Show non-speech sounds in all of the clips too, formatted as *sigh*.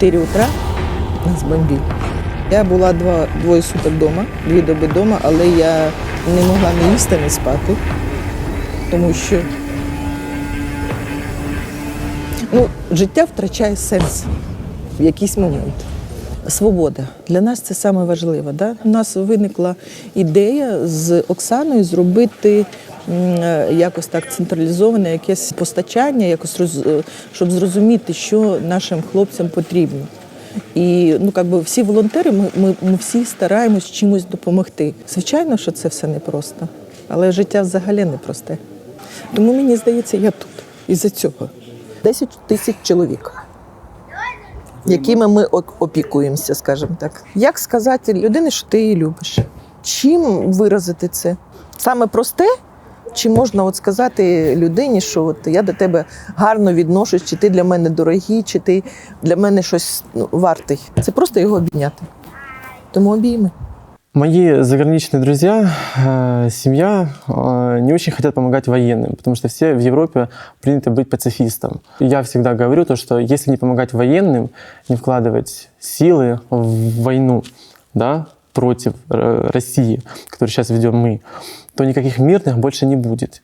4 утра нас бомбили. Я була два, двоє суток вдома, дві доби вдома, але я не могла не їсти, не спати, тому що ну, життя втрачає сенс в якийсь момент. Свобода для нас це саме важливе. Да? У нас виникла ідея з Оксаною зробити якось так централізоване якесь постачання, якось е, щоб зрозуміти, що нашим хлопцям потрібно. І ну, як би всі волонтери, ми, ми, ми всі стараємось чимось допомогти. Звичайно, що це все непросто, але життя взагалі непросте. Тому мені здається, я тут із-за цього. 10 тисяч чоловік якими ми опікуємося, скажімо так. Як сказати людині, що ти її любиш? Чим виразити це? Саме просте? Чи можна от сказати людині, що от я до тебе гарно відношусь, чи ти для мене дорогий, чи ти для мене щось ну, вартий? Це просто його обійняти. Тому обійми. Мои заграничные друзья, э, семья э, не очень хотят помогать военным, потому что все в Европе принято быть пацифистом. И Я всегда говорю то, что если не помогать военным, не вкладывать силы в войну, да, против э, России, которую сейчас ведем мы, то никаких мирных больше не будет.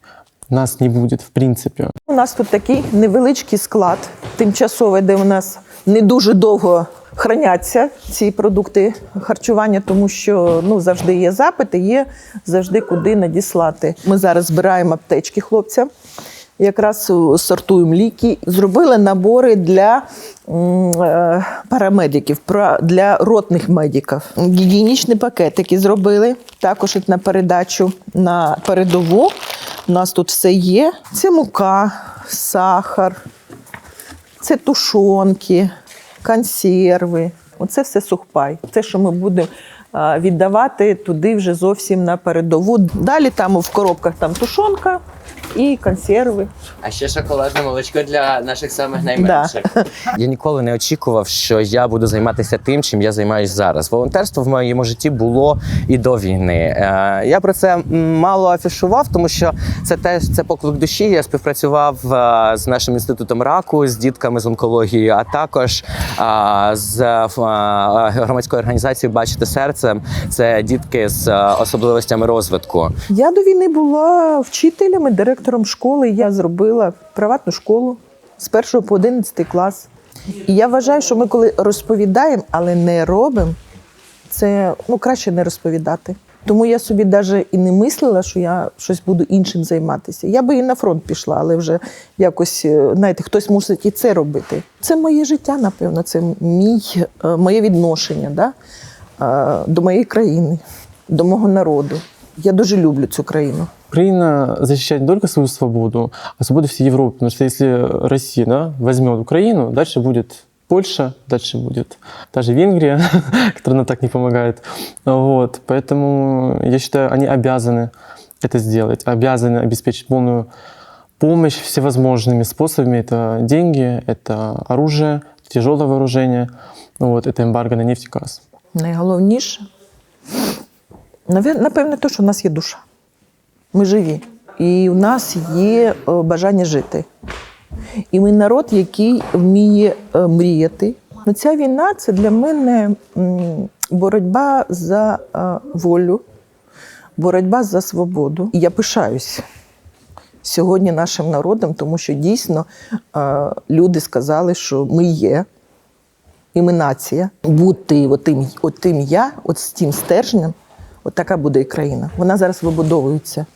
Нас не будет в принципе. У нас тут такий невеличкий склад тимчасовий, де у нас не дуже довго храняться ці продукти харчування, тому що ну завжди є запити, є завжди куди надіслати. Ми зараз збираємо аптечки хлопцям. Якраз сортуємо ліки, зробили набори для е, парамедиків, для ротних медиків. Гігієнічні пакетики зробили також на передачу на передову. У нас тут все є. Це мука, сахар, це тушонки, консерви. Оце все сухпай. Це, що ми будемо віддавати туди вже зовсім на передову. Далі там в коробках там тушонка і консерви. А ще шоколадне молочко для наших самих найменших. *laughs* Я ніколи не очікував, що я буду займатися тим, чим я займаюся зараз. Волонтерство в моєму житті було і до війни. Е, Я про це мало афішував, тому що це теж це поклик душі. Я співпрацював е, з нашим інститутом раку, з дітками з онкології, а також е, з громадською організацією Бачити серцем. Це дітки з особливостями розвитку. Я до війни була вчителем і директором школи. Я зробила приватну школу з 1 по 11 клас. І я вважаю, що ми коли розповідаємо, але не робимо, це ну, краще не розповідати. Тому я собі навіть і не мислила, що я щось буду іншим займатися. Я би і на фронт пішла, але вже якось, е, знаєте, хтось мусить і це робити. Це моє життя, напевно, це мій, е, моє відношення да? е, до моєї країни, до мого народу. Я дуже люблю цю країну. Украина защищает не только свою свободу, а свободу всей Европы. Потому что если Россия да, возьмет Украину, дальше будет Польша, дальше будет та же Венгрия, *laughs* которая нам так не помогает. Вот. Поэтому я считаю, они обязаны это сделать, обязаны обеспечить полную помощь всевозможными способами. Это деньги, это оружие, тяжелое вооружение, вот, это эмбарго на нефть и газ. Найголовніше, напевне, те, що в нас є душа. Ми живі. І у нас є е, бажання жити. І ми народ, який вміє е, мріяти. Ну, ця війна це для мене боротьба за е, волю, боротьба за свободу. І я пишаюсь сьогодні нашим народом, тому що дійсно люди сказали, що ми є, і ми нація. Бути отим, отим я, от з тим стержнем, от така буде і країна. Вона зараз вибудовується.